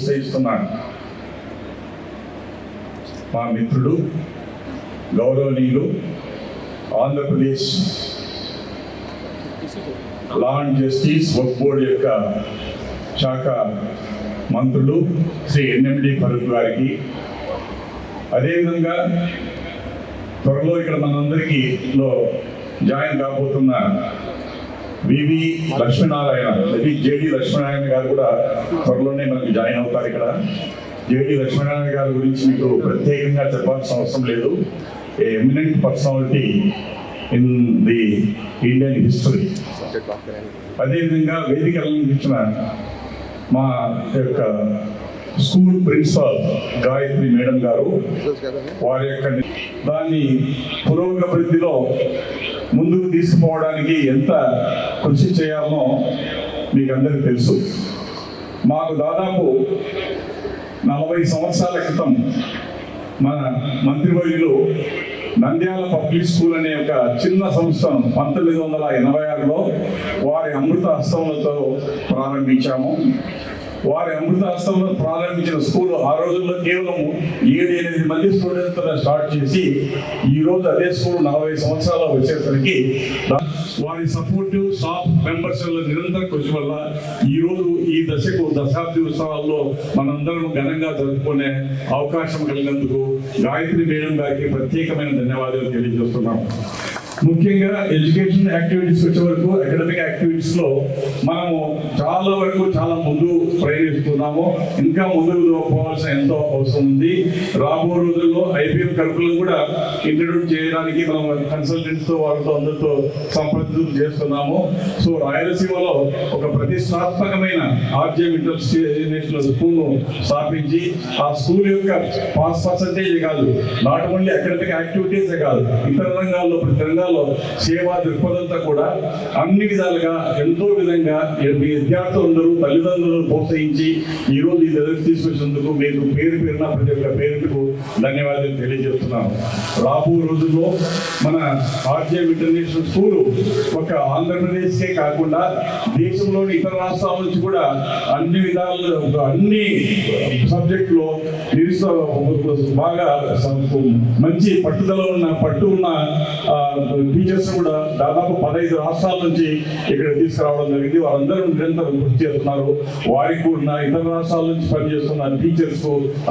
ప్రోత్సహిస్తున్నాను. మా మిత్రుడు గౌరవనీయులు Andhra Pradesh law and justice work board యొక్క శాఖ మంత్రులు శ్రీ ఎన్ఎండి ఫరూక్ గారికి అదేవిధంగా త్వరలో ఇక్కడ మనందరికీ లో జాయిన్ కాబోతున్న వివి లక్ష్మీనారాయణ ఇది జేడి లక్ష్మీనారాయణ గారు కూడా త్వరలోనే మనకి జాయిన్ అవుతారు ఇక్కడ. జేడి లక్ష్మీనారాయణ గారి గురించి మీకు ప్రత్యేకంగా చెప్పాల్సిన అవసరం లేదు. A eminent personality in the Indian history. అదేవిధంగా వేదిక అలంకరించిన మా యొక్క స్కూల్ ప్రిన్సిపాల్ గాయత్రి మేడం గారు వారి యొక్క దాన్ని పురోగభివృద్ధిలో ముందుకు తీసుకుపోవడానికి ఎంత కృషి చేయాలనో మీకు అందరికీ తెలుసు. మాకు దాదాపు నలభై సంవత్సరాల క్రితం మన మంత్రివర్యులు నంద్యాల పబ్లిక్ స్కూల్ అనే ఒక చిన్న సంస్థను పంతొమ్మిది వందల ఎనభై ఆరులో వారి అమృత హస్తములతో ప్రారంభించాము. వారి అమృత ప్రారంభించిన స్కూల్ ఆ రోజుల్లో కేవలం ఏడు ఎనిమిది మంది స్టూడెంట్తో స్టార్ట్ చేసి ఈ రోజు అదే స్కూల్ నలభై సంవత్సరాలు వచ్చేసరికి వారి సపోర్టివ్ స్టాఫ్ మెంబర్స్ నిరంతర కృషి వల్ల ఈ రోజు ఈ దశకు దశాబ్ది ఉత్సవాల్లో మనందరం ఘనంగా జరుపుకునే అవకాశం కలిగినందుకు గాయత్రి మేడం గారికి ప్రత్యేకమైన ధన్యవాదాలు తెలియజేస్తున్నాము ముఖ్యంగా ఎడ్యుకేషన్ యాక్టివిటీస్ వచ్చే వరకు అకాడమిక్ యాక్టివిటీస్లో మనము చాలా వరకు చాలా ముందు ప్రయాణిస్తున్నాము. ఇంకా ముందుకు పోవాల్సిన ఎంతో అవసరం ఉంది. రాబో రోజుల్లో ఐపీఎం కరికులం కూడా ఇంట్రడ్యూస్ చేయడానికి మనం కన్సల్టెంట్స్తో వాళ్ళతో అందరితో సంప్రదింపులు చేస్తున్నాము. సో రాయలసీమలో ఒక ప్రతిష్టాత్మకమైన ఆర్జీఎం ఇంటర్నేషనల్ స్కూల్ను స్థాపించి ఆ స్కూల్ యొక్క పాస్ పర్సంటేజ్ కాదు నాట్ ఓన్లీ అకాడమిక్ యాక్టివిటీస్ కాదు ఇతర రంగాల్లో ప్రతి రంగాల్లో సేవా దృక్పథంతో కూడా అన్ని విధాలుగా ఎంతో విధంగా విద్యార్థులందరూ తల్లిదండ్రులను ప్రోత్సహించి ఈరోజు ఈ దగ్గర తీసుకొచ్చినందుకు మీకు పేరు పేరున ప్రతి ఒక్క పేరుకు ధన్యవాదాలు తెలియజేస్తున్నాను. రాబో రోజుల్లో మన ఆర్జే ఇంటర్నేషనల్ స్కూల్ ఒక ఆంధ్రప్రదేశ్కే కాకుండా దేశంలోని ఇతర రాష్ట్రాల నుంచి కూడా అన్ని విధాలు అన్ని సబ్జెక్టులో బాగా మంచి పట్టుదల ఉన్న పట్టు ఉన్న టీచర్స్ కూడా దాదాపు పదహైదు రాష్ట్రాల నుంచి ఇక్కడ తీసుకురావడం జరిగింది. వారందరూ నిరంతరం కృషి చేస్తున్నారు. వారికి కూడా ఇతర రాష్ట్రాల నుంచి పనిచేస్తున్న టీచర్స్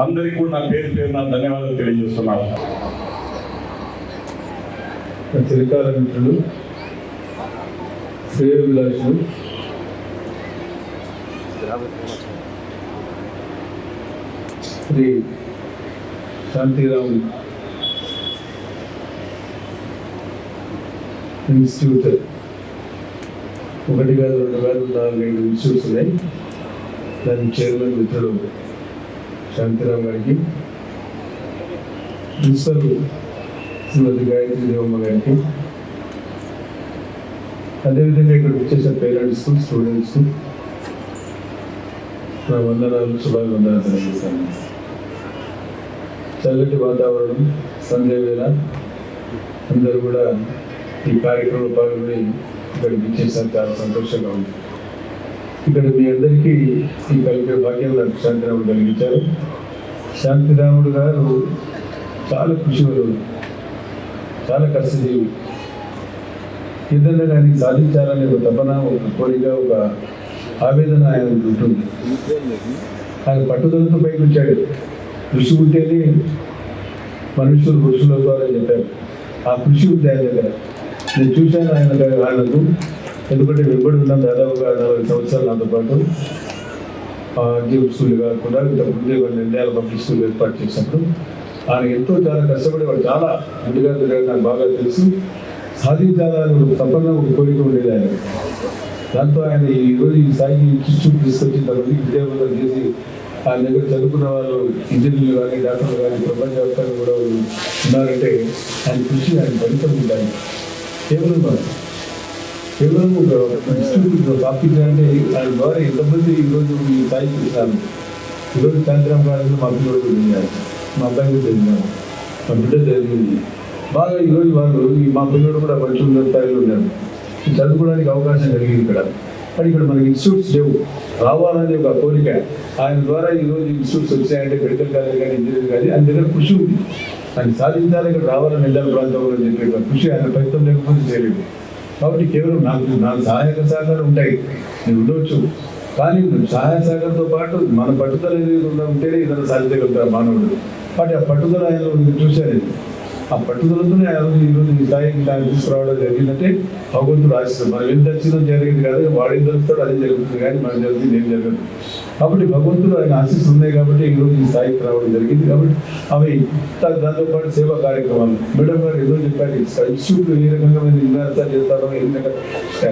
అందరికీ కూడా నా పేరు పేరు నా ధన్యవాదాలు తెలియజేస్తున్నాను. చిరకాల మిత్రులు శ్రేయోభిలాషులు శ్రీ శాంతిరామ్ ఇన్స్టిట్యూట్ ఒకటి కాదు రెండు కాదు నాలుగు ఐదు ఇన్స్టిట్యూట్స్ ఉన్నాయి. దాని చైర్మన్ మిత్రుడు శాంతిరామ్ గారికి ప్రిన్సిపల్ శ్రీమతి గాయత్రి దేవమ్మ గారికి. అదేవిధంగా ఇక్కడ వచ్చేసిన పేరెంట్స్ స్టూడెంట్స్ నా వందనాలు శుభాభివందనాలు తెలియజేస్తాను. చల్లటి వాతావరణం సంధ్య వేళ అందరూ కూడా ఈ కార్యక్రమంలో పాల్గొని ఇక్కడ విచ్చేసాను చాలా సంతోషంగా ఉంది. ఇక్కడ మీ అందరికీ ఈ కలిపే భాగ్యం నాకు శాంతిరాముడు కలిగించారు. శాంతిరాముడు గారు చాలా కృషివరు చాలా కష్టజీవి. ఏదైనా కానీ సాధించాలనే ఒక తపన ఒక కోరిక ఒక ఆవేదన ఆయన ఉంటుంది. ఆయన పట్టుదలతో పైకి వచ్చాడు. కృషి ఉంటేనే మనుషులు పురుషుల ద్వారా చెప్పారు. ఆ కృషి ఉంది ఆయన దగ్గర. నేను చూశాను ఆయన వాళ్ళకు ఎందుకంటే వెంబడి ఉన్నాం దాదాపుగా నలభై సంవత్సరాలు నాతో పాటు. జీవ కాకుండా ఇంతకు ముందే కొన్ని నిర్ణయాలు పంపిస్తూ ఏర్పాటు చేసినప్పుడు ఆయన ఎంతో చాలా కష్టపడేవాడు చాలా ముందుగా నాకు బాగా తెలుసు. సాధించాలని ఒక తప్పన ఒక కోరిక ఉండేది ఆయన దాంతో ఆయన ఈ రోజు ఈ స్థాయికి ఇన్స్టిట్యూట్ తీసుకొచ్చి తర్వాత విద్యావంతం చేసి ఆయన దగ్గర చదువుకున్న వాళ్ళు ఇంజనీర్లు కానీ డాక్టర్లు కానీ ప్రపంచవ్యాప్తంగా కూడా ఉన్నారంటే ఆయన కృషి ఆయన ఫలితం ఉంటాయి కేవలం కేవలం ఒక ఇన్స్టిట్యూట్ టాపిక్ అంటే ఆయన ద్వారా ఎంతమంది ఈరోజు ఈ స్థాయికి వచ్చినారు ఈరోజు సాయంత్రం కాలంలో మా పిల్లలు తెలియాలి మా అబ్బాయి కూడా మా బిడ్డ తెలియదు బాగా ఈరోజు వాళ్ళు ఈ మా పిల్లడు కూడా మంచి ఉన్న స్థాయిలో ఉన్నారు. చదువుకోవడానికి అవకాశం కలిగింది ఇక్కడ. కానీ ఇక్కడ మనకి ఇన్స్టిట్యూట్స్ లేవు. రావాలనే ఒక కోరిక. ఆయన ద్వారా ఈ రోజు ఇన్స్టిట్యూట్స్ వచ్చాయంటే మెడికల్ కాలేజ్ కానీ ఇంజనీరింగ్ కానీ ఆయన దగ్గర కృషి ఉంది. అది సాధించాలి ఇక్కడ రావాలని వెళ్ళాలి ప్రాంతంలో అని కృషి ఆయన ప్రయత్నం లేకపోతే చేయలేదు. కాబట్టి కేవలం నాకు నాకు సహాయక సహకారం ఉంటాయి. నేను ఉండవచ్చు కానీ సహాయ సహకారంతో పాటు మన పట్టుదల ఏది ఉంటేనే ఇతర సాధించగలుగుతారు మానవుడు. కాబట్టి ఆ పట్టుదల ఆయన ఉంది చూశారు ఆ పట్టుదలతోనే ఆ రోజు ఈ ఈ స్థాయికి ఆయన తీసుకురావడం జరిగిందంటే భగవంతుడు ఆశిస్తాడు. మనం ఏం దర్శనం జరిగింది కాదు వాడు ఏం తెలుస్తాడు అదే జరుగుతుంది కానీ మనం జరిగింది ఏం జరగదు. కాబట్టి భగవంతుడు ఆయన ఆశీస్సు ఉన్నాయి కాబట్టి ఈ రోజు ఈ స్థాయికి రావడం జరిగింది కాబట్టి అవి దా- దాంతో పాటు సేవా కార్యక్రమాలు. మేడం గారు ఏదో చెప్పారు ఇన్స్టిట్యూట్ ఏ రకంగా మీరు విన్యాసాలు చేస్తారో ఏ రకంగా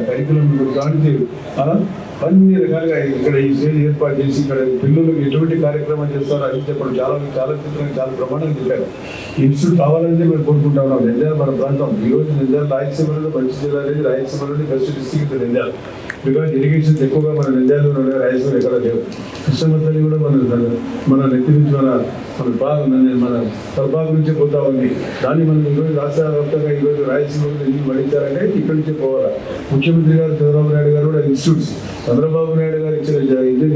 కరికులం దానికి అన్ని రకాలుగా ఇక్కడ ఈ స్టేజ్ ఏర్పాటు చేసి ఇక్కడ పిల్లలకు ఎటువంటి కార్యక్రమాలు చేస్తారో అది చెప్పడం చాలా చాలా చిత్రంగా చాలా ప్రమాణం చెప్పారు. ఇన్స్టిట్యూట్ కావాలని మేము కోరుకుంటా ఉన్నాం. నంద్యాల మన ప్రాంతం. ఈ రోజు రాయలసీమలో మంచి జిల్లా అనేది రాయలసీమలోని best district Nandyal because irrigation ఎక్కువగా మన నంద్యాలలో ఉన్నాయి రాయలసీమ ఎక్కడ లేవు. కృష్ణమతల్లి కూడా మన మన నెత్తి నుంచి మన మన బాగా మన మన ప్రభావం నుంచి పోతా ఉంది. దాన్ని మనం ఈరోజు రాష్ట్ర వ్యాప్తంగా ఈరోజు రాయలసీమలో ఎందుకు మడించాలంటే ఇక్కడి నుంచే పోవాలి. ముఖ్యమంత్రి గారు చంద్రబాబు నాయుడు గారు కూడా ఇన్స్టిట్యూట్స్. చంద్రబాబు నాయుడు గారు ఇచ్చిన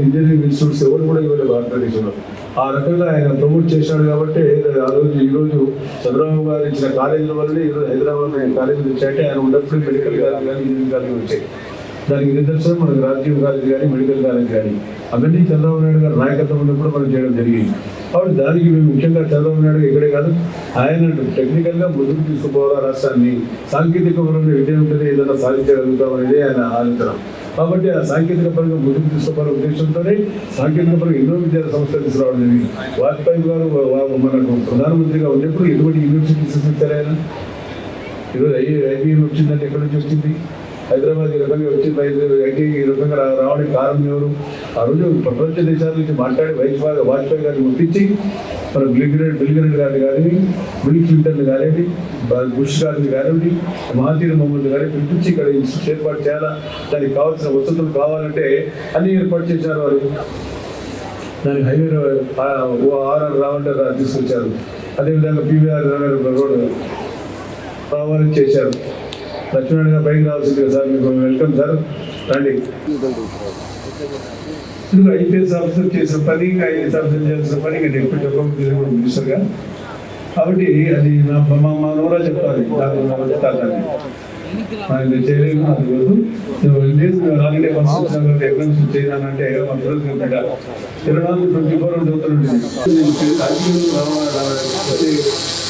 ఇంజనీరింగ్ ఇన్స్టిట్యూట్స్ ఎవరు కూడా ఇవ్వలేదు భారతదేశంలో. ఆ రకంగా ఆయన ప్రమోట్ చేశాడు కాబట్టి ఆ రోజు ఈ రోజు చంద్రబాబు గారు ఇచ్చిన కాలేజీల వల్లనే ఈరోజు హైదరాబాద్ కాలేజీలు వచ్చాయంటే ఆయన ఉన్నప్పుడు మెడికల్ కాలేజ్ కానీ ఇంజనీరింగ్ కాలేజ్ వచ్చాయి. దానికి నిదర్శనం మనకు రాజీవ్ కాలేజ్ కానీ మెడికల్ కాలేజ్ కానీ అవన్నీ చంద్రబాబు నాయుడు గారు నాయకత్వం ఉన్నప్పుడు మనం చేయడం జరిగింది. కాబట్టి దానికి మేము ముఖ్యంగా చంద్రబాబు నాయుడు ఇక్కడే కాదు ఆయన టెక్నికల్గా ముందుకు తీసుకుపోవాలా రాష్ట్రాన్ని సాంకేతిక పరంగా విద్య ఉంటేనే ఏదైనా సాధించగలుగుతాం అనేది ఆయన ఆలోచన. కాబట్టి ఆ సాంకేతిక పరంగా ముందుకు తీసుకోవాలనే ఉద్దేశంతోనే సాంకేతిక పరంగా ఎన్నో విద్యా సంస్థలు తీసుకురావడం జరిగింది. వాజ్పేయి గారు మనకు ప్రధానమంత్రిగా ఉన్నప్పుడు ఎటువంటి యూనివర్సిటీస్ ఇచ్చారు ఆయన? ఈరోజు ఐబీఎం వచ్చిందంటే ఎక్కడి నుంచి వచ్చింది? హైదరాబాద్ ఈ రకంగా వచ్చి ఐటీ ఈ రకంగా రావడానికి కారణం ఎవరు? ఆ రోజు ప్రపంచ దేశాల నుంచి మాట్లాడి వైస్వాగ్ వాజ్పేయి గారిని ఒప్పించి మన బిల్గ్రెడ్ బిల్గ్రెడ్ గారిని కానీ బిల్ క్లింటన్ కానివ్వండి బుష్ గారిని కానివ్వండి మహాతీర్ మహమ్మద్ గారిని పిలిపించి ఇక్కడ ఏర్పాటు చేయాలా? దానికి కావాల్సిన వసతులు కావాలంటే అన్ని ఏర్పాటు చేశారు వారు. దానికి హైవే ఆర్ఆర్ రావంటే తీసుకొచ్చారు. అదేవిధంగా పీవీఆర్ రోడ్ రావాలని చేశారు. లక్ష్మణ్ గారు పైకి రావాల్సిందిగా సార్ మీకు వెల్కమ్ సార్ రండి ఇప్పుడు ఐపీఎస్ ఆఫీసర్ చేసిన పని ఐఏఎస్ ఆఫీసర్ చేసిన పని ఇంకా డిప్యూటీ ఒక మినిస్టర్గా కాబట్టి అది నా మా మా నోరా చెప్తాను నాకు చెప్తాను ఆయన చేయలేదు ఆల్రెడీ ఫస్ట్ ఎగ్జామ్స్ ఇరవై నాలుగు ట్వంటీ ఫోర్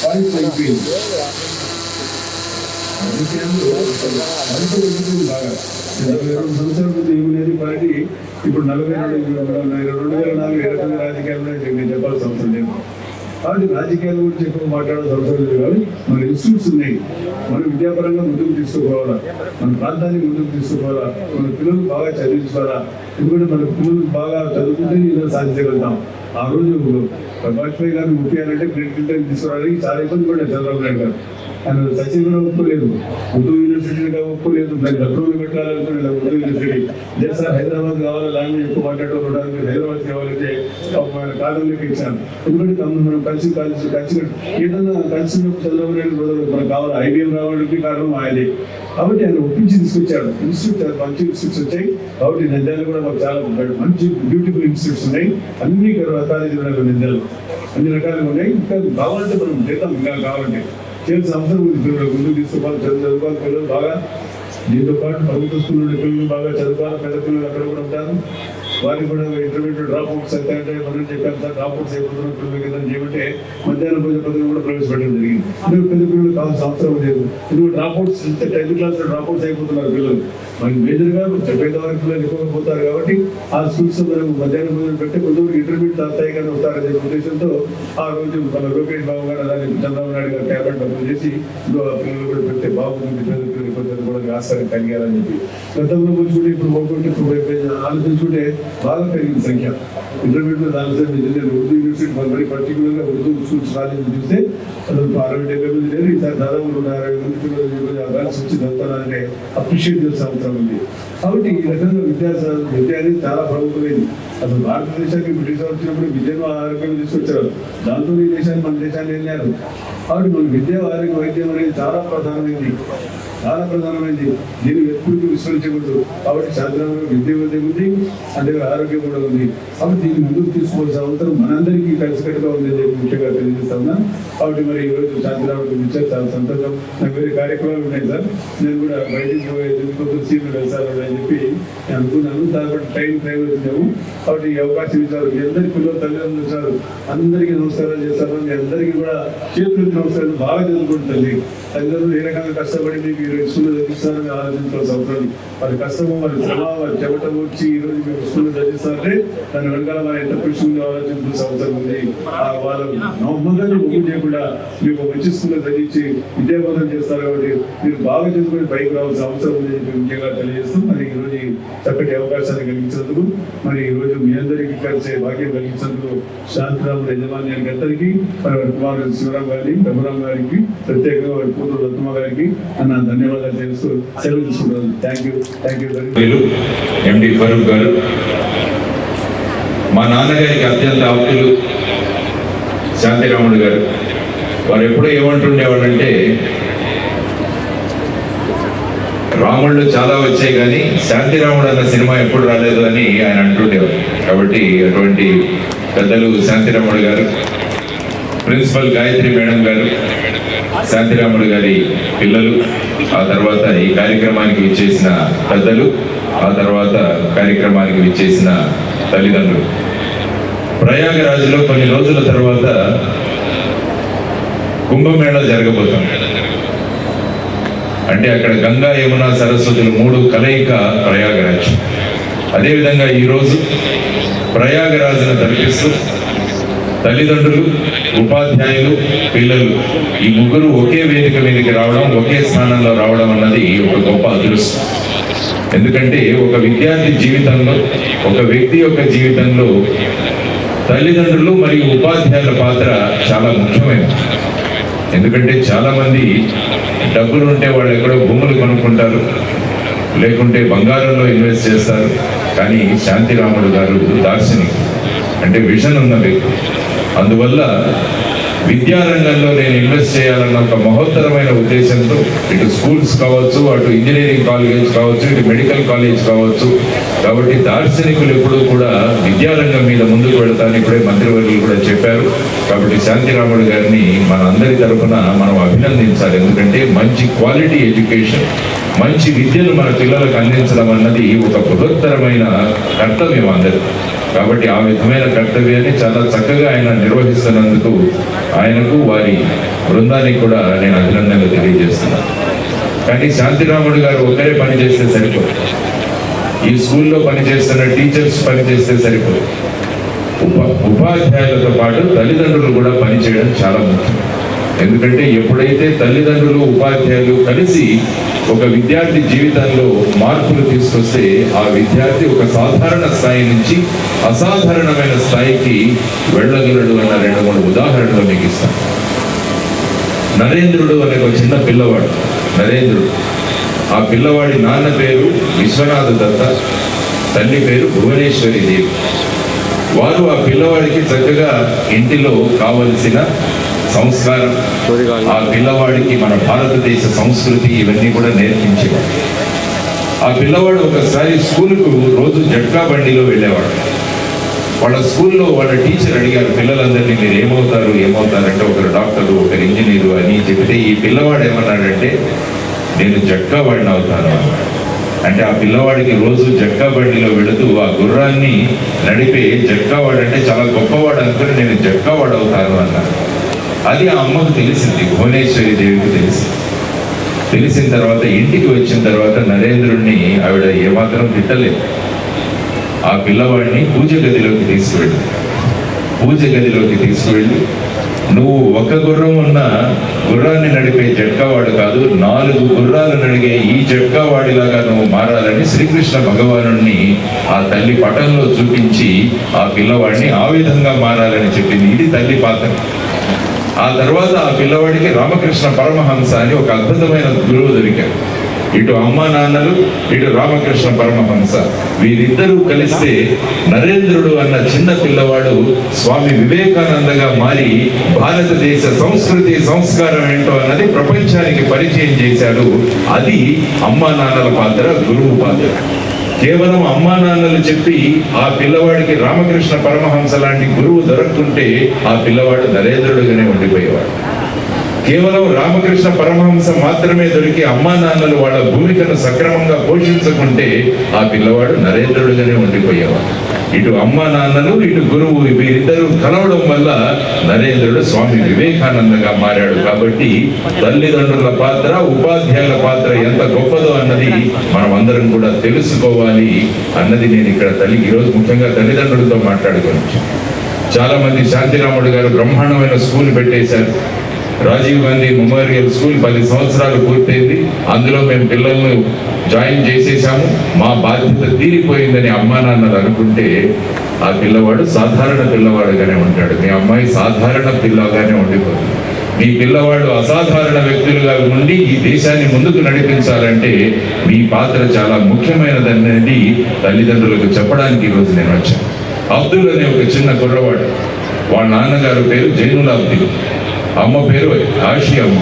అయిపోయింది నలభై రెండు సంవత్సరాల ముందు ఏమి పార్టీ ఇప్పుడు నలభై రెండు రెండు వేల నాలుగు ఏ రకంగా రాజకీయాల్లో నేను చెప్పాల్సిన అవసరం లేదు కాబట్టి రాజకీయాల గురించి ఎక్కువ మాట్లాడాల్సిన అవసరం లేదు కానీ మన ఇన్స్టిట్యూట్స్ ఉన్నాయి. మనం విద్యాపరంగా ముందుకు తీసుకోవాలా మన ప్రాంతాన్ని ముందుకు తీసుకోవాలా మన పిల్లలు బాగా చదివించుకోవాలా? ఎందుకంటే మన పిల్లలు బాగా చదువుకుంటే ఇలా సాధించగలుగుతాం. ఆ రోజు వాజ్పేయి గారిని ముప్పియాలంటే గ్రేట్ క్లింటన్ తీసుకురావడానికి చాలా ఇబ్బంది పడ్డారు చంద్రబాబు నాయుడు గారు. ఆయన సచిన్ కూడా ఒప్పుకోలేదు. ఉర్దూ యూనివర్సిటీగా ఒప్పుకోలేదు. నాకు లక్నోలో పెట్టాలనుకునే ఉర్దూ యూనివర్సిటీ. లేదు సార్ హైదరాబాద్ కావాలి లాంగ్వేజ్ ఎక్కువ మాట్లాడుకోవడానికి హైదరాబాద్ కావాలంటే మన కాలంలోకి ఇచ్చాను. ఎందుకంటే తమను మనం కలిసి కలిసి కలిసి ఏదన్నా కలిసి చంద్రబాబు నాయుడు మనకు కావాలి. ఐబీఎం రావడానికి కారణం ఆయనే. కాబట్టి ఆయన ఒప్పించి తీసుకొచ్చాడు ఇన్స్టిట్యూట్ మంచి ఇన్స్టిట్యూట్స్ వచ్చాయి. కాబట్టి నంద్యాల కూడా మాకు చాలా మంచి బ్యూటిఫుల్ ఇన్స్టిట్యూట్స్ ఉన్నాయి. అన్ని కాలేజీలు నంద్యాలు అన్ని రకాలుగా ఉన్నాయి. ఇంకా కావాలంటే మనం చేద్దాం. ఇంకా కావాలంటే చేయాల్సిన అవసరం ఉంది. పిల్లలు ముందుకు తీసుకోవాలి చదువు చదువుకోవాలి. పిల్లలు బాగా దీంతో పాటు ప్రభుత్వ స్కూల్లో పిల్లలు బాగా చదువుకోవాలి. పెద్ద పిల్లలు అక్కడ కూడా ఉంటారు. వారికి కూడా ఇంటర్మీడియట్ డ్రాప్ అవుట్స్ అయితే అంటే మనం చెప్పాం సార్ డ్రాప్ అవుట్స్ అయిపోతున్న పిల్లలకి ఏదైనా చేయమంటే మధ్యాహ్నం భోజన పథకం కూడా ప్రవేశపెట్టడం జరిగింది. ఎందుకు పెద్ద పిల్లలు కావాల్సిన అవసరం లేదు. ఎందుకు డ్రాప్ అవుట్స్ టెన్త్ క్లాస్లో డ్రాప్ అవుట్స్ అయిపోతున్నారు పిల్లలు. మనకి మేజర్గా పేదవారి పిల్లలు ఎక్కువగా పోతారు కాబట్టి ఆ స్కూల్స్ మనం మధ్యాహ్నం భోజనం పెట్టి కొంతవరకు ఇంటర్మీడియట్ స్థాయి కానీ వస్తారనే ఉద్దేశంతో ఆ రోజు మన లోకేష్ బాబు గారు అలాగే చంద్రబాబు నాయుడు గారు ట్యాబ్లెట్ పంపిణీ చేసి ఇందులో పిల్లలు కూడా పెడితే బాగుంటుంది పేద కూడా ఆశ్చర్యం కలిగారని చెప్పి. గతంలో కూర్చుంటే ఇప్పుడు పోకుంటే ఇప్పుడు వైపు ఆలోచించుకుంటే బాగా పెరిగింది సంఖ్య. ఇంటర్మీడియట్ ఆలోచన ఇంజనీర్ ఉర్దూ యూనివర్సిటీ మరి పర్టికులర్ ఉర్దూ స్కూల్స్ కాలేజ్ చూస్తే అసలు అరవై డెబ్బై మంది లేరు. ఈసారి దాదాపు నూట అరవై మంది పిల్లలు అడ్వాన్స్ వచ్చి చదువుతారంటే అప్రిషియేట్ చేసే అవసరం ఉంది. కాబట్టి ఈ రకంగా విద్యా విద్య అనేది చాలా ప్రముఖమైంది అసలు భారతదేశానికి బ్రిటిష్ వచ్చినప్పుడు విద్యను ఆరోగ్యం తీసుకొచ్చారు. దాంతో ఈ దేశాన్ని మన దేశాన్ని వెళ్ళారు కాబట్టి మన విద్య ఆరోగ్య వైద్యం అనేది చాలా ప్రధానమైంది. చాలా ప్రధానమైంది. దీన్ని ఎప్పుడు విస్మరించకూడదు. కాబట్టి శాస్త్రంలో విద్య విద్య ఉంది అంటే ఆరోగ్యం కూడా ఉంది. కాబట్టి దీన్ని ముందుకు తీసుకోవాల్సిన అవసరం మనందరికీ కలిసికట్టుగా ఉంది అని ముఖ్యంగా తెలియజేస్తున్నా కాబట్టి మరి ఈరోజు రోజు శాంతిరావుకి చాలా సంతోషం. నాకు వేరే కార్యక్రమాలు ఉన్నాయి సార్. నేను కూడా బయటికి పోయి సీట్లు వెళ్తాను అని చెప్పి నేను అనుకున్నాను దాని ట్రైన్ డ్రైవర్ వచ్చినాము కాబట్టి ఈ అవకాశం ఇచ్చారు. మీ అందరి పిల్లలు తల్లిదండ్రులు ఇచ్చారు అందరికీ నమస్కారాలు చేస్తారు మీ అందరికీ కూడా చేతులు నమస్కారాలు. బాగా చదువుకుంటుంది తల్లి. తల్లిదండ్రులు ఏ రకంగా కష్టపడి మీకు ఈరోజు స్కూల్లో చదివిస్తారని ఆలోచించాల్సి అవసరం వారి కష్టము వారి శ్రమ వారి చెమట వచ్చి ఈరోజు మీకు స్కూల్లో చదివిస్తారంటే దాని వెనకాల వారు ఎంత కృషి ఉందో ఆలోచించాల్సిన అవసరం ఉంది. ఆ వాళ్ళు నమ్మకాన్ని ఒప్పు చేయకుండా మీకు మంచి స్కూల్లో చదివించి విద్యాబోధన చేస్తారు కాబట్టి మీరు బాగా చదువుకొని పైకి రావాల్సిన అవసరం ఉంది అని చెప్పి ముఖ్యంగా తెలియజేస్తూ చక్కటి అవకాశాన్ని కలిగించినందుకు మరి ఈరోజు మీ అందరికీ కలిసే భాగ్యం కలిగించినందుకు శాంతిరాముల యజమాన్యానికి అందరికీ మరి వారి కుమారుడు శివరాం గారికి రఘురాం గారికి ప్రత్యేకంగా వారి కూతురు రత్నమ్మ గారికి అన్న ధన్యవాదాలు తెలుస్తూ సెలవు తీసుకుంటున్నాను. Thank you thank you very MD Farooq garu మా నాన్నగారికి అత్యంత ఆప్తులు శాంతిరాముడు గారు. వారు ఎప్పుడూ ఏమంటుండేవాడంటే రాముళ్ళు చాలా వచ్చాయి కానీ శాంతిరాముడు అన్న సినిమా ఎప్పుడు రాలేదు అని ఆయన అంటుండేవారు. కాబట్టి అటువంటి పెద్దలు శాంతిరాముడు గారు ప్రిన్సిపల్ గాయత్రి మేడం గారు శాంతిరాముడు గారి పిల్లలు ఆ తర్వాత ఈ కార్యక్రమానికి విచ్చేసిన పెద్దలు ఆ తర్వాత కార్యక్రమానికి విచ్చేసిన తల్లిదండ్రులు. ప్రయాగరాజులో కొన్ని రోజుల తర్వాత కుంభమేళ జరగబోతుంది. అంటే అక్కడ గంగా యమున సరస్వతులు మూడు కలయిక ప్రయాగరాజ్. అదేవిధంగా ఈరోజు ప్రయాగరాజును తలపిస్తూ తల్లిదండ్రులు ఉపాధ్యాయులు పిల్లలు ఈ ముగ్గురు ఒకే వేదిక మీదకి రావడం ఒకే స్థానంలో రావడం అన్నది ఒక గొప్ప అదృష్టం. ఎందుకంటే ఒక విద్యార్థి జీవితంలో ఒక వ్యక్తి యొక్క జీవితంలో తల్లిదండ్రులు మరియు ఉపాధ్యాయుల పాత్ర చాలా ముఖ్యమైనది. ఎందుకంటే చాలామంది డబ్బులు ఉంటే వాళ్ళు ఎక్కడో భూములు కొనుక్కుంటారు లేకుంటే బంగారంలో ఇన్వెస్ట్ చేస్తారు. కానీ శాంతిరాముడు గారు దార్శనికుడు అంటే విజన్ ఉన్న వ్యక్తి. అందువల్ల విద్యారంగంలో నేను ఇన్వెస్ట్ చేయాలన్న ఒక మహోత్తరమైన ఉద్దేశంతో ఇటు స్కూల్స్ కావచ్చు అటు ఇంజనీరింగ్ కాలేజ్ కావచ్చు ఇటు మెడికల్ కాలేజ్ కావచ్చు. కాబట్టి దార్శనికులు ఎప్పుడూ కూడా విద్యారంగం మీద ముందుకు వెళతారని ఇప్పుడే మంత్రివర్యులు కూడా చెప్పారు. కాబట్టి శాంతిరాముడు గారిని మన అందరి తరఫున మనం అభినందించాలి. ఎందుకంటే మంచి క్వాలిటీ ఎడ్యుకేషన్ మంచి విద్యను మన పిల్లలకు అందించడం అన్నది ఒక బృహత్తరమైన కర్తవ్యం అందరి. కాబట్టి ఆ విధమైన కర్తవ్యాన్ని చాలా చక్కగా ఆయన నిర్వహిస్తున్నందుకు ఆయనకు వారి బృందానికి కూడా నేను అభినందనలు తెలియజేస్తున్నాను కానీ శాంతిరాముడు గారు ఒక్కరే పని చేస్తే సరిపోదు. ఈ స్కూల్లో పనిచేస్తున్న టీచర్స్ పనిచేస్తే సరిపోదు. ఉప ఉపాధ్యాయులతో పాటు తల్లిదండ్రులు కూడా పనిచేయడం చాలా ముఖ్యం. ఎందుకంటే ఎప్పుడైతే తల్లిదండ్రులు ఉపాధ్యాయులు కలిసి ఒక విద్యార్థి జీవితంలో మార్పులు తీసుకొస్తే ఆ విద్యార్థి ఒక సాధారణ స్థాయి నుంచి అసాధారణమైన స్థాయికి వెళ్ళగలడు అన్న రెండు మూడు ఉదాహరణలు మీకు ఇస్తాను. నరేంద్రుడు అనే ఒక చిన్న పిల్లవాడు. నరేంద్రుడు. ఆ పిల్లవాడి నాన్న పేరు విశ్వనాథ దత్త. తల్లి పేరు భువనేశ్వరి దేవి. వారు ఆ పిల్లవాడికి చక్కగా ఇంటిలో కావలసిన సంస్కారం ఆ పిల్లవాడికి మన భారతదేశ సంస్కృతి ఇవన్నీ కూడా నేర్పించేవాడు. ఆ పిల్లవాడు ఒకసారి స్కూల్కు రోజు జట్కా బండిలో వెళ్ళేవాడు. వాళ్ళ స్కూల్లో వాళ్ళ టీచర్ అడిగారు పిల్లలందరినీ మీరు ఏమవుతారు ఏమవుతారంటే ఒకరు డాక్టరు ఒకరు ఇంజనీరు అని చెబితే ఈ పిల్లవాడు ఏమన్నాడంటే నేను జట్కా వాడిని అవుతాను అన్నాడు. అంటే ఆ పిల్లవాడికి రోజు జట్కా బండిలో వెళుతూ ఆ గుర్రాన్ని నడిపే జట్కా అంటే చాలా గొప్పవాడు అనుకుని నేను జట్కా అవుతాను అన్నాడు అది ఆ అమ్మకు తెలిసింది భువనేశ్వరి దేవికి తెలిసింది. తెలిసిన తర్వాత ఇంటికి వచ్చిన తర్వాత నరేంద్రుణ్ణి ఆవిడ ఏమాత్రం తిట్టలేదు. ఆ పిల్లవాడిని పూజ గదిలోకి తీసుకువెళ్ళి పూజ గదిలోకి తీసుకువెళ్ళి నువ్వు ఒక గుర్రం ఉన్న గుర్రాన్ని నడిపే జట్కావాడు కాదు నాలుగు గుర్రాలు నడిగే ఈ జట్కావాడిలాగా నువ్వు మారాలని శ్రీకృష్ణ భగవాను ఆ తల్లి పటంలో చూపించి ఆ పిల్లవాడిని ఆ విధంగా మారాలని చెప్పింది. ఇది తల్లి పాత్ర. ఆ తర్వాత ఆ పిల్లవాడికి రామకృష్ణ పరమహంస అని ఒక అద్భుతమైన గురువు దొరికాడు. ఇటు అమ్మ నాన్నలు ఇటు రామకృష్ణ పరమహంస. వీరిద్దరూ కలిస్తే నరేంద్రుడు అన్న చిన్న పిల్లవాడు స్వామి వివేకానందగా మారి భారతదేశ సంస్కృతి సంస్కారం ఏంటో అన్నది ప్రపంచానికి పరిచయం చేశాడు. అది అమ్మా నాన్నల పాత్ర గురువు పాత్ర. కేవలం అమ్మా నాన్నలు చెప్పి ఆ పిల్లవాడికి రామకృష్ణ పరమహంస లాంటి గురువు దొరుకుతుంటే ఆ పిల్లవాడు నరేంద్రుడుగానే ఉండిపోయేవాడు. కేవలం రామకృష్ణ పరమహంస మాత్రమే దొరికి అమ్మా నాన్నలు వాళ్ళ భూమికను సక్రమంగా పోషించకుంటే ఆ పిల్లవాడు నరేంద్రుడిగానే ఉండిపోయేవాడు. ఇటు అమ్మా నాన్నలు ఇటు గురువు వీరిద్దరూ కలవడం వల్ల నరేంద్రుడు స్వామి వివేకానందగా మారాడు. కాబట్టి తల్లిదండ్రుల పాత్ర ఉపాధ్యాయుల పాత్ర ఎంత గొప్పదో అన్నది మనం అందరం కూడా తెలుసుకోవాలి అన్నది నేను ఇక్కడ తల్లి ఈరోజు ముఖ్యంగా తల్లిదండ్రులతో మాట్లాడుకోవచ్చు చాలా మంది శాంతిరాముడు గారు బ్రహ్మాండమైన స్కూల్ పెట్టేశారు. రాజీవ్ గాంధీ మెమోరియల్ స్కూల్ పది సంవత్సరాలు పూర్తయింది. అందులో మేము పిల్లల్ని జాయిన్ చేసేసాము మా బాధ్యత తీరిపోయిందని అమ్మా నాన్నలు అనుకుంటే ఆ పిల్లవాడు సాధారణ పిల్లవాడుగానే ఉంటాడు. మీ అమ్మాయి సాధారణ పిల్లగానే ఉండిపోతుంది. మీ పిల్లవాడు అసాధారణ వ్యక్తులుగా ఉండి ఈ దేశాన్ని ముందుకు నడిపించాలంటే మీ పాత్ర చాలా ముఖ్యమైనదనేది తల్లిదండ్రులకు చెప్పడానికి ఈరోజు నేను వచ్చాను. అబ్దుల్ అనే ఒక చిన్న కుర్రవాడు. వాళ్ళ నాన్నగారు పేరు జైనుల అబ్దుల్. అమ్మ పేరు ఆషి అమ్మ.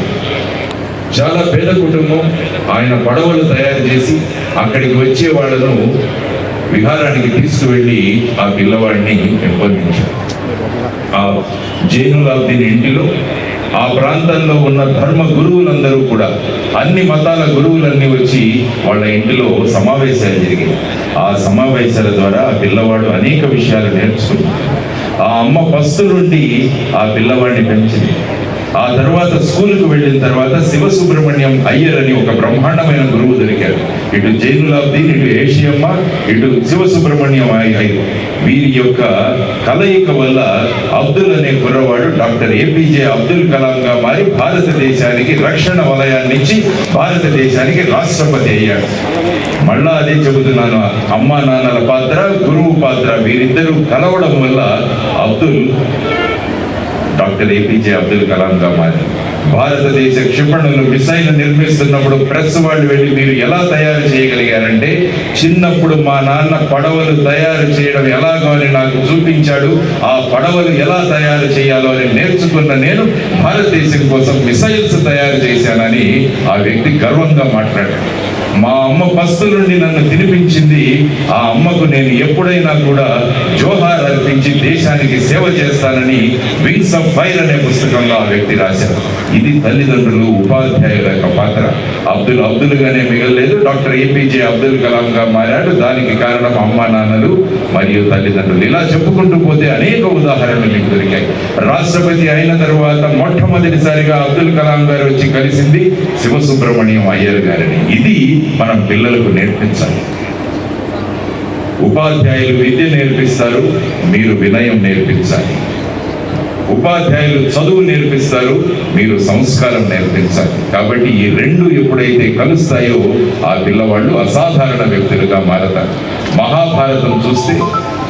చాలా పేద కుటుంబం ఆయన పడవలు తయారు చేసి అక్కడికి వచ్చే వాళ్ళను విహారానికి తీసుకువెళ్ళి ఆ పిల్లవాడిని పెంపొందించారు. ఆ జైనులాబ్దీన్ ఇంటిలో ఆ ప్రాంతంలో ఉన్న ధర్మ గురువులందరూ కూడా అన్ని మతాల గురువులన్నీ వచ్చి వాళ్ళ ఇంటిలో సమావేశాలు జరిగాయి. ఆ సమావేశాల ద్వారా ఆ పిల్లవాడు అనేక విషయాలు నేర్చుకున్నాడు. ఆ అమ్మ పస్తు నుండి ఆ పిల్లవాడిని పెంచింది. ఆ తర్వాత స్కూల్కి వెళ్ళిన తర్వాత శివ సుబ్రహ్మణ్యం అయ్యర్ అని ఒక బ్రహ్మాండమైన గురువు దొరికారు ఇటు జైనులాబ్దీన్ ఇటు ఏషియమ్మ ఇటు శివ సుబ్రహ్మణ్యం అయ్యర్ వీరి యొక్క కలయిక వల్ల అబ్దుల్ అనే కుర్రవాడు డాక్టర్ ఏపీజే అబ్దుల్ కలాంగా మారి భారతదేశానికి రక్షణ వలయాన్ని ఇచ్చి భారతదేశానికి రాష్ట్రపతి అయ్యాడు. మళ్ళా అదే చెబుతున్నాను అమ్మా నాన్నల పాత్ర గురువు పాత్ర వీరిద్దరూ కలవడం వల్ల అబ్దుల్ డాక్టర్ ఏపీజే అబ్దుల్ కలాం గా భారతదేశ క్షిపణులు మిసైల్ నిర్మిస్తున్నప్పుడు ప్రెస్ వాళ్ళు వెళ్ళి మీరు ఎలా తయారు చేయగలిగారంటే చిన్నప్పుడు మా నాన్న పడవలు తయారు చేయడం ఎలాగో అని నాకు చూపించాడు. ఆ పడవలు ఎలా తయారు చేయాలో అని నేర్చుకున్న నేను భారతదేశం కోసం మిసైల్స్ తయారు చేశానని ఆ వ్యక్తి గర్వంగా మాట్లాడాడు. మా అమ్మ పస్తు నుండి నన్ను తినిపించింది. ఆ అమ్మకు నేను ఎప్పుడైనా కూడా జోహార్ అర్పించి దేశానికి సేవ చేస్తానని వింగ్స్ ఆఫ్ ఫైర్ అనే పుస్తకంలో ఆ వ్యక్తి రాశారు. ఇది తల్లిదండ్రులు ఉపాధ్యాయుల యొక్క పాత్ర. అబ్దుల్ అబ్దుల్గానే మిగలలేదు. డాక్టర్ ఏపీజే అబ్దుల్ కలాం గా మారాడు. దానికి కారణం అమ్మా నాన్నలు మరియు తల్లిదండ్రులు. ఇలా చెప్పుకుంటూ పోతే అనేక ఉదాహరణలు మీకు దొరికాయి. రాష్ట్రపతి అయిన తరువాత మొట్టమొదటిసారిగా అబ్దుల్ కలాం గారు వచ్చి కలిసింది శివసుబ్రహ్మణ్యం అయ్యర్ గారిని. ఇది మనం పిల్లలకు నేర్పించాలి. ఉపాధ్యాయులు విద్య నేర్పిస్తారు మీరు వినయం నేర్పించాలి. ఉపాధ్యాయులు చదువు నేర్పిస్తారు మీరు సంస్కారం నేర్పించాలి. కాబట్టి ఈ రెండు ఎప్పుడైతే కలుస్తాయో ఆ పిల్లవాళ్ళు అసాధారణ వ్యక్తులుగా మారతారు. మహాభారతం చూస్తే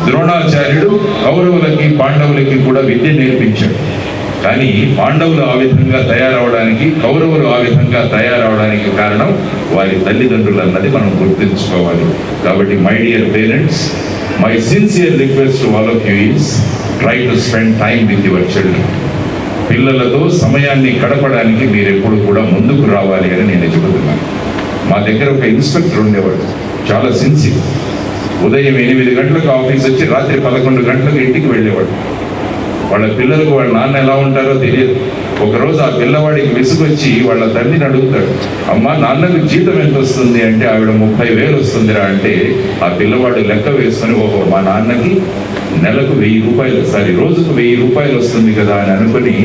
ద్రోణాచార్యుడు కౌరవులకి పాండవులకి కూడా విద్య నేర్పించాడు. కానీ పాండవులు ఆ విధంగా తయారవడానికి కౌరవులు ఆ విధంగా తయారవడానికి కారణం వారి తల్లిదండ్రులు అన్నది మనం గుర్తుంచుకోవాలి. కాబట్టి my dear parents my sincere request all of you is try to spend time with your children పిల్లలతో సమయాన్ని గడపడానికి మీరు ఎప్పుడు కూడా ముందుకు రావాలి అని నేను చెబుతున్నాను. మా దగ్గర ఒక ఇన్స్పెక్టర్ ఉండేవాడు చాలా సిన్సియర్ ఉదయం ఎనిమిది గంటలకు ఆఫీస్ వచ్చి రాత్రి పదకొండు గంటలకు ఇంటికి వెళ్ళేవాడు. వాళ్ళ పిల్లలకు వాళ్ళ నాన్న ఎలా ఉంటారో తెలియదు. ఒకరోజు ఆ పిల్లవాడికి విసుగొచ్చి వాళ్ళ తండ్రిని అడుగుతాడు అమ్మ నాన్నకు జీతం ఎంత వస్తుంది అంటే ఆవిడ ముప్పై వేలు వస్తుందిరా అంటే ఆ పిల్లవాడు లెక్క వేసుకొని ఓహో మా నాన్నకి నెలకు వెయ్యి రూపాయలు సారీ రోజుకు వెయ్యి రూపాయలు వస్తుంది కదా అని అనుకుని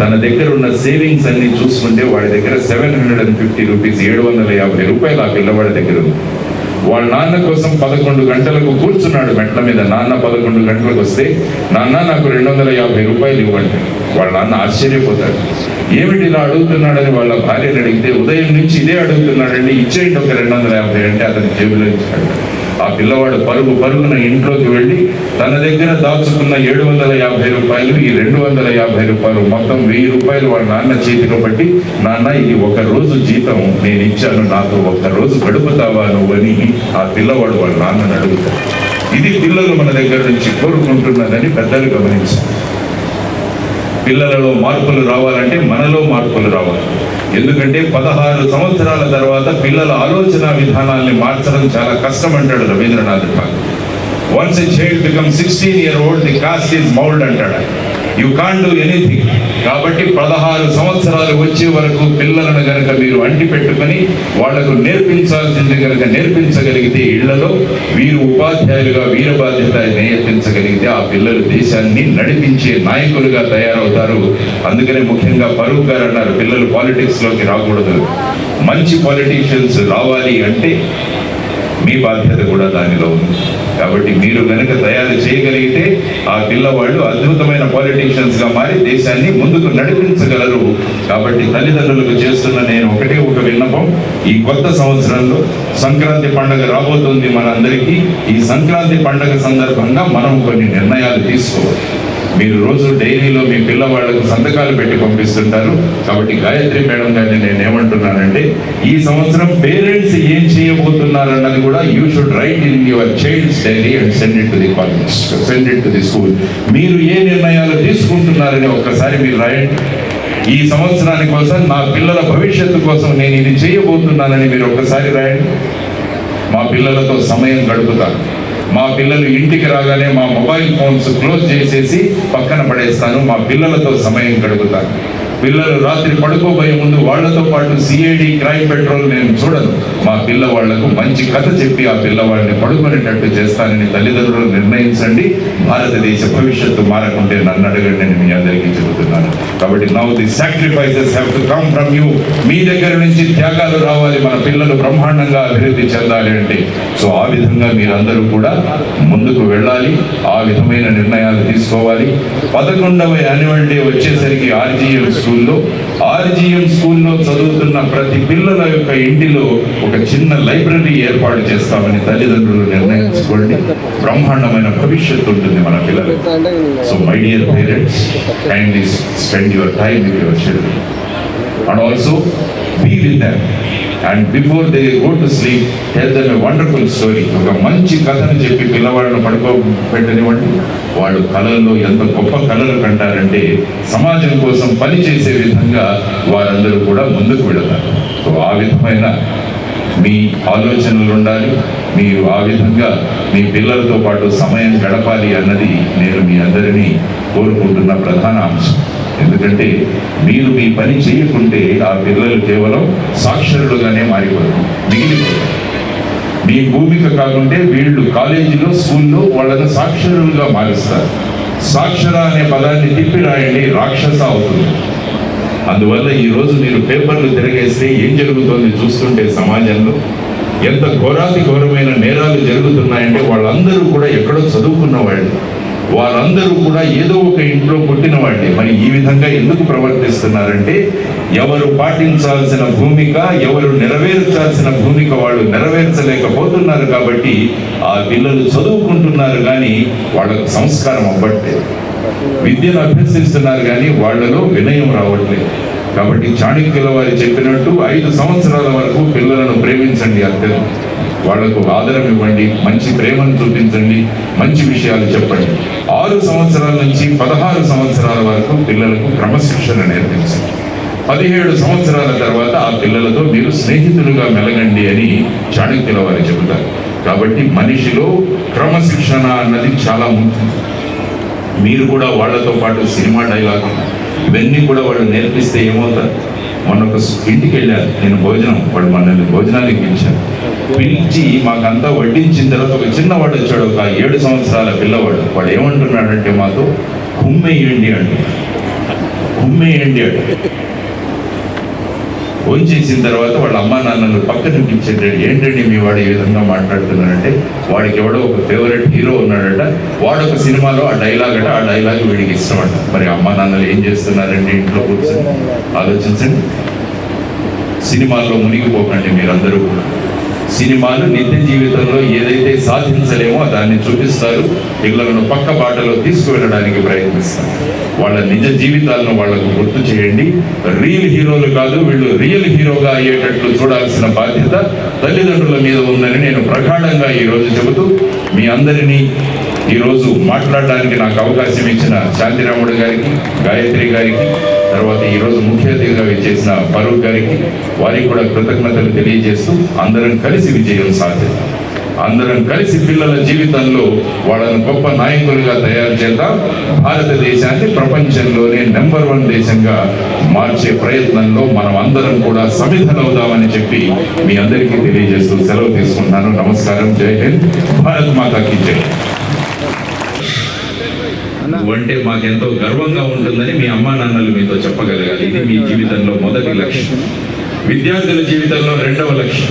తన దగ్గర ఉన్న సేవింగ్స్ అన్ని చూసుకుంటే వాడి దగ్గర seven hundred and fifty rupees ఏడు వందల యాభై రూపాయలు ఆ పిల్లవాడి దగ్గర ఉంది. వాళ్ళ నాన్న కోసం పదకొండు గంటలకు కూర్చున్నాడు మెట్ల మీద. నాన్న పదకొండు గంటలకు వస్తే నాన్న నాకు రెండు వందల యాభై రూపాయలు ఇవ్వండి. వాళ్ళ నాన్న ఆశ్చర్యపోతాడు. ఏమిటి ఇలా అడుగుతున్నాడని? వాళ్ళ భార్యను అడిగితే ఉదయం నుంచి ఇదే అడుగుతున్నాడండి. ఇచ్చేయండి ఒక రెండు వందల యాభై అంటే అతని జేబులో ఇచ్చాడు. ఆ పిల్లవాడు పరుగు పరుగున ఇంట్లోకి వెళ్ళి తన దగ్గర దాచుకున్న ఏడు వందల యాభై రూపాయలు ఈ రెండు వందల యాభై రూపాయలు మొత్తం వెయ్యి రూపాయలు వాళ్ళ నాన్న చేతిలో పట్టి నాన్న ఇది ఒక రోజు జీతం నేను ఇచ్చాను నాకు ఒక్క రోజు గడుపుతావా నువ్వు? అని ఆ పిల్లవాడు వాళ్ళ నాన్నని అడుగుతాడు. ఇది పిల్లలు మన దగ్గర నుంచి కోరుకుంటున్నదని పెద్దలు గమనించారు. పిల్లలలో మార్పులు రావాలంటే మనలో మార్పులు రావాలి. ఎందుకంటే పదహారు సంవత్సరాల తర్వాత పిల్లల ఆలోచన విధానాల్ని మార్చడం చాలా కష్టం అంటాడు Rabindranath Tagore. Once a child become sixteen year old the cast is mould అంటాడు యు కాన్ డూ ఎనీథింగ్ కాబట్టి పదహారు సంవత్సరాలు వచ్చే వరకు పిల్లలను గనక మీరు అంటి పెట్టుకొని వాళ్ళకు నేర్పించాల్సింది గనక నేర్పించగలిగితే ఇళ్ళలో వీరు ఉపాధ్యాయులుగా వీర బాధ్యత నేర్పించగలిగితే ఆ పిల్లలు దేశాన్ని నడిపించే నాయకులుగా తయారవుతారు. అందుకనే ముఖ్యంగా ఫరూక్ గారు అన్నారు పిల్లలు పాలిటిక్స్లోకి రాకూడదు. మంచి పాలిటీషియన్స్ రావాలి అంటే మీ బాధ్యత కూడా దానిలో ఉంది. కాబట్టి మీరు కనుక తయారు చేయగలిగితే ఆ పిల్లవాళ్ళు అద్భుతమైన పాలిటీషియన్స్గా మారి దేశాన్ని ముందుకు నడిపించగలరు. కాబట్టి తల్లిదండ్రులకు చేస్తున్న నేను ఒకటే ఒక విన్నపం. ఈ కొత్త సంవత్సరంలో సంక్రాంతి పండుగ రాబోతుంది మనందరికీ. ఈ సంక్రాంతి పండుగ సందర్భంగా మనం కొన్ని నిర్ణయాలు తీసుకోవాలి. మీరు రోజు డైరీలో మీ పిల్లవాళ్ళకు సంతకాలు పెట్టి పంపిస్తుంటారు. కాబట్టి గాయత్రి మేడం గారిని నేను ఏమంటున్నానంటే ఈ సంవత్సరం పేరెంట్స్ ఏం చేయబోతున్నారు అన్నది కూడా you should write in your child's diary and send it to the college send it to the school మీరు ఏ నిర్ణయాలు తీసుకుంటున్నారని ఒక్కసారి మీరు రాయండి. ఈ సంవత్సరాని కోసం నా పిల్లల భవిష్యత్తు కోసం నేను ఇది చేయబోతున్నానని మీరు ఒక్కసారి రాయండి. మా పిల్లలతో సమయం గడుపుతాను. మా పిల్లలు ఇంటికి రాగానే మా మొబైల్ ఫోన్స్ క్లోజ్ చేసేసి పక్కన పడేస్తాను. మా పిల్లలతో సమయం గడుపుతాను. పిల్లలు రాత్రి పడుకోబోయే ముందు వాళ్ళతో పాటు సిఐడి క్రైమ్ పెట్రోల్ నేను చూడను. మా పిల్లవాళ్ళకు మంచి కథ చెప్పి ఆ పిల్లవాడిని పడుకునేటట్టు చేస్తానని తల్లిదండ్రులు నిర్ణయించండి. భారతదేశ భవిష్యత్తు మారకుంటే నన్ను అడగండి నేను మీ అందరికీ చెబుతున్నాను. కాబట్టి now the sacrifices have to come from you మీ దగ్గర నుంచి త్యాగాలు రావాలి. మన పిల్లలు బ్రహ్మాండంగా అభివృద్ధి చెందాలి అంటే సో ఆ విధంగా మీరందరూ కూడా ముందుకు వెళ్ళాలి ఆ విధమైన నిర్ణయాలు తీసుకోవాలి. పదకొండవ యాన్యువల్ డే వచ్చేసరికి ఆర్జీఎం స్కూల్లో. ఆర్జీఎం స్కూల్లో చదువుతున్న ప్రతి పిల్లల యొక్క ఇంటిలో ఒక చిన్న లైబ్రరీ ఏర్పాటు చేస్తామని తల్లిదండ్రులు నిర్ణయించుకోండి. బ్రహ్మాండమైన భవిష్యత్తు ఉంటుంది మన పిల్లలకు. So my dear parents kindly spend your time with your children and also be with them and before they go to sleep tell them a wonderful story ఒక మంచి కథను చెప్పి పిల్లవాళ్ళను పడుకో పెట్టనివ్వండి వాళ్ళు కళల్లో ఎంత గొప్ప కళలు కంటారంటే సమాజం కోసం పనిచేసే విధంగా వారందరూ కూడా ముందుకు వెళతారు. సో ఆ విధమైన మీ ఆలోచనలు ఉండాలి. మీరు ఆ విధంగా మీ పిల్లలతో పాటు సమయం గడపాలి అన్నది నేను మీ అందరినీ కోరుకుంటున్న ప్రధాన అంశం. ఎందుకంటే మీరు మీ పని చేయకుంటే ఆ పిల్లలు కేవలం సాక్షరులుగానే మారిపోతారు మిగిలిపోతారు మీ భూమిక కాకుంటే వీళ్ళు కాలేజీలో స్కూల్లో వాళ్ళని సాక్షరులుగా మారుస్తారు. సాక్షర అనే పదాన్ని తిప్పి రాయండి రాక్షస అవుతుంది. అందువల్ల ఈ రోజు మీరు పేపర్లు తిరగేస్తే ఏం జరుగుతోంది చూస్తుంటే సమాజంలో? ఎంత ఘోరాతి ఘోరమైన నేరాలు జరుగుతున్నాయంటే వాళ్ళందరూ కూడా ఎక్కడో చదువుకున్న వాళ్ళు. వారందరూ కూడా ఏదో ఒక ఇంట్లో పుట్టిన వాళ్ళే. మరి ఈ విధంగా ఎందుకు ప్రవర్తిస్తున్నారంటే ఎవరు పాటించాల్సిన భూమిక ఎవరు నెరవేర్చాల్సిన భూమిక వాళ్ళు నెరవేర్చలేకపోతున్నారు కాబట్టి ఆ పిల్లలు చదువుకుంటున్నారు కానీ వాళ్ళకు సంస్కారం అవ్వట్లేదు. విద్యను అభ్యసిస్తున్నారు కానీ వాళ్ళలో వినయం రావట్లేదు. కాబట్టి చాణక్యుల వారు చెప్పినట్టు ఐదు సంవత్సరాల వరకు పిల్లలను ప్రేమించండి అత్యంత వాళ్ళకు ఆదరం ఇవ్వండి మంచి ప్రేమను చూపించండి మంచి విషయాలు చెప్పండి. ఆరు సంవత్సరాల నుంచి పదహారు సంవత్సరాల వరకు పిల్లలకు క్రమశిక్షణ నేర్పించండి పదిహేడు సంవత్సరాల తర్వాత ఆ పిల్లలతో మీరు స్నేహితులుగా మెలగండి అని చాణక్యుల వారు చెబుతారు. కాబట్టి మనిషిలో క్రమశిక్షణ అన్నది చాలా ముఖ్యం మీరు కూడా వాళ్ళతో పాటు సినిమా డైలాగ్ ఇవన్నీ కూడా వాళ్ళు నేర్పిస్తే ఏమవుతారు? మొన్న ఒక ఇంటికి వెళ్ళారు. నేను భోజనం వాడు మనల్ని భోజనానికి పిలిచాను పిలిచి మాకంతా వడ్డించిన తర్వాత ఒక చిన్నవాడు వచ్చాడు ఒక ఏడు సంవత్సరాల పిల్లవాడు. వాడు ఏమంటున్నాడంటే మాతో కుమ్మేయండి అంటున్నాడు. కుమ్మేయండి అంట వంచేసిన తర్వాత వాళ్ళ అమ్మా నాన్నలు పక్కన పిలిచేటాడు ఏంటండి మీ వాడు ఈ విధంగా మాట్లాడుతున్నాడంటే వాడికి ఎవడో ఒక ఫేవరెట్ హీరో ఉన్నాడట వాడు ఒక సినిమాలో ఆ డైలాగ్ అట ఆ డైలాగ్ వీడికి ఇష్టం అంట మరి అమ్మా నాన్నలు ఏం చేస్తున్నారండి ఇంట్లో కూర్చొని? ఆలోచించండి. సినిమాల్లో మునిగిపోకండి మీరందరూ కూడా. సినిమాలు నిత్య జీవితంలో ఏదైతే సాధించలేమో దాన్ని చూపిస్తారు. పిల్లలను పక్క బాటలో తీసుకువెళ్ళడానికి ప్రయత్నిస్తారు. వాళ్ళ నిజ జీవితాలను వాళ్ళకు గుర్తు చేయండి. రియల్ హీరోలు కాదు వీళ్ళు రియల్ హీరోగా అయ్యేటట్లు చూడాల్సిన బాధ్యత తల్లిదండ్రుల మీద ఉందని నేను ప్రగాఢంగా ఈ రోజు చెబుతూ మీ అందరినీ ఈరోజు మాట్లాడడానికి నాకు అవకాశం ఇచ్చిన శాంతిరాముడు గారికి గాయత్రి గారికి తర్వాత ఈరోజు ముఖ్య అతిథిగా చేసిన ఫరూక్ గారికి వారికి కూడా కృతజ్ఞతలు తెలియజేస్తూ అందరం కలిసి విజయం సాధిద్దాం. అందరం కలిసి పిల్లల జీవితంలో వాళ్ళను గొప్ప నాయకులుగా తయారు చేద్దాం. భారతదేశాన్ని ప్రపంచంలోనే నెంబర్ వన్ దేశంగా మార్చే ప్రయత్నంలో మనం అందరం కూడా సమిధనవుదామని చెప్పి మీ అందరికీ తెలియజేస్తూ సెలవు తీసుకుంటున్నాను. నమస్కారం. జై హింద్. భారత్ మాతాకి జై. అంటే మాకెంతో గర్వంగా ఉంటుందని మీ అమ్మా నాన్నలు మీతో చెప్పగలగాలి. ఇది మీ జీవితంలో మొదటి లక్ష్యం. విద్యార్థుల జీవితంలో రెండవ లక్ష్యం.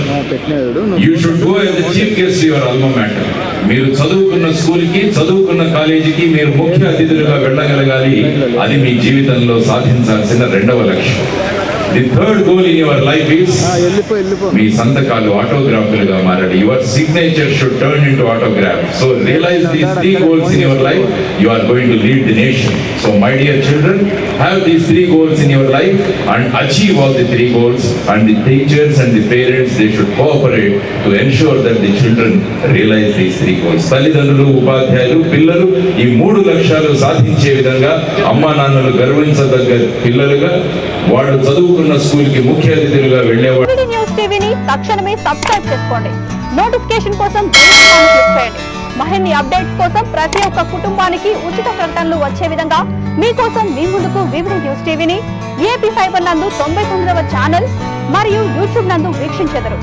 You should go as chief guest your matter మీరు చదువుకున్న స్కూల్కి చదువుకున్న కాలేజీకి మీరు ముఖ్య అతిథులుగా వెళ్ళగలగాలి. అది మీ జీవితంలో సాధించాల్సిన రెండవ లక్ష్యం. The third goal in your life వెళ్ళిపో మీ సంతకాలు ఆటోగ్రాఫ్లుగా మారాలి. Your signature should turn in to autograph so realise these three goals in your life you are going to lead the nation so my dear children have these three goals in your life and achieve all the three goals and the teachers and the parents they should cooperate to ensure that the children realise these three goals తల్లిదండ్రులు ఉపాధ్యాయులు పిల్లలు ఈ మూడు లక్ష్యాలు సాధించే విధంగా అమ్మా నాన్నలు గర్వించదగ్గ పిల్లలుగా వాళ్ళు చదువుకున్న స్కూల్కి ముఖ్య అతిథులుగా వెళ్ళేవాడు న్యూస్ టీవీని తక్షణమే సబ్స్క్రైబ్ చేసుకోండి. నోటిఫికేషన్ కోసం బెల్ ఐకాన్ క్లిక్ చేయండి. మరిన్ని అప్డేట్స్ కోసం ప్రతి ఒక్క కుటుంబానికి ఉచిత ప్రకటనలు వచ్చే విధంగా మీకోసం మీ ముందుకు వివిధ న్యూస్ టీవీని ఏపీ ఫైబర్ నందు తొంభై తొమ్మిదవ ఛానల్ మరియు యూట్యూబ్ నందు వీక్షించెదరు.